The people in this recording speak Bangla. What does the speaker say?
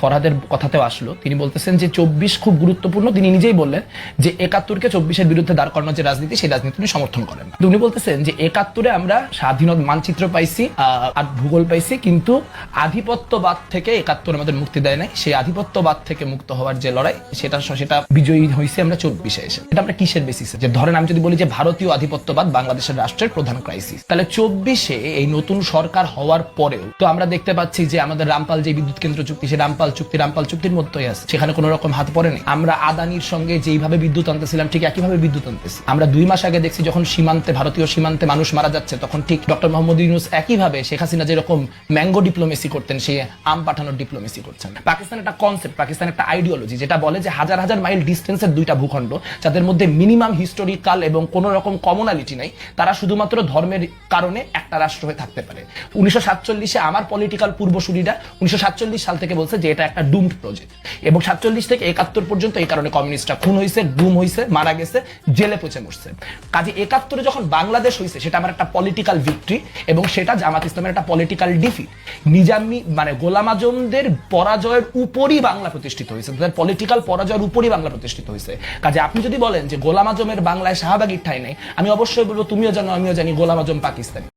ফরহাদের কথাতেও আসলো। তিনি বলতেছেন যে, চব্বিশ খুব গুরুত্বপূর্ণ। তিনি নিজেই বললেন যে, একাত্তরকে চব্বিশের বিরুদ্ধে দাঁড় করানোর যে রাজনীতি, সেই রাজনীতি উনি সমর্থন করেন না। উনি বলতেছেন যে, একাত্তরে আমরা স্বাধীনতা মানচিত্র পাইছি আর ভূগোল পাইছি, কিন্তু আধিপত্যবাদ থেকে একাত্তর আমাদের মুক্তি দেয় নাই। সেই আধিপত্যবাদ থেকে মুক্ত হওয়ার যে লড়াই, সেটা সেটা বিজয়ী হয়েছে আমরা চব্বিশে এসে। এটা আমরা কিসের বেসিসে যে, ধরেন আমি যদি বলি যে, ভারতীয় আধিপত্যবাদ বাংলাদেশের রাষ্ট্রের প্রধান ক্রাইসিস তাহলে চব্বিশে এই নতুন সরকার হওয়ার পরেও তো আমরা দেখতে পাচ্ছি যে, আমাদের রামপাল যে বিদ্যুৎ কেন্দ্র চুক্তি, সেই রামপাল চুক্তি, রামপাল চুক্তির মধ্যেই আছে। সেখানে কোনো রকম হাত পড়েনি। আমরা আদানির সঙ্গে যেইভাবে বিদ্যুৎ আনতেছিলাম, ঠিক একইভাবে বিদ্যুৎ আনতেছি। আমরা দুই মাস আগে দেখছি যখন সীমান্তে, ভারতীয় সীমান্তে মানুষ মারা যাচ্ছে, তখন ঠিক ডক্টর মোহাম্মদ ইউনুস একইভাবে শেখ হাসিনা যেরকম ম্যাঙ্গো ডিপ্লোমেসি করতেন, সে আম পাঠানোর ডিপ্লোমেসি করছেন। পাকিস্তান একটা কনসেপ্ট পাকিস্তান একটা আইডিওলজি যেটা বলে যে হাজার হাজার মাইল ডিস্টেন্সের দুইটা ভূখণ্ড, যাদের মধ্যে মিনিমাম হিস্টোরিক্যাল এবং কোন রকম কমনালিটি নাই, তারা শুধুমাত্র ধর্মের কারণে একটা রাষ্ট্র হয়ে থাকতে পারে। উনিশশো সাতচল্লিশে আমার পলিটিক্যাল পূর্বসূরীরা উনিশশো সাতচল্লিশ সাল থেকে বলছে যে একটা ডুমড প্রজেক্ট এবং সাতচল্লিশ থেকে একাত্তর পর্যন্ত এই কারণে কমিউনিস্টরা খুন হয়েছে গুম হয়েছে মারা গেছে, জেলে পচে মরছে। কাজে একাত্তরে যখন বাংলাদেশ হয়েছে সেটা আমার একটা পলিটিক্যাল ভিক্টরি এবং সেটা জামাত ইসলামের একটা পলিটিক্যাল ডিফিট নিজামি মানে গোলাম আজমদের পরাজয়ের উপরই বাংলা প্রতিষ্ঠিত হয়েছে তাদের পলিটিক্যাল পরাজয়ের উপরই বাংলা প্রতিষ্ঠিত হয়েছে কাজে আপনি যদি বলেন যে গোলাম আজমের বাংলায় শাহবাগির ঠাই নেই, আমি অবশ্যই বলব তুমিও জানো, আমিও জানি গোলাম আজম পাকিস্তানি।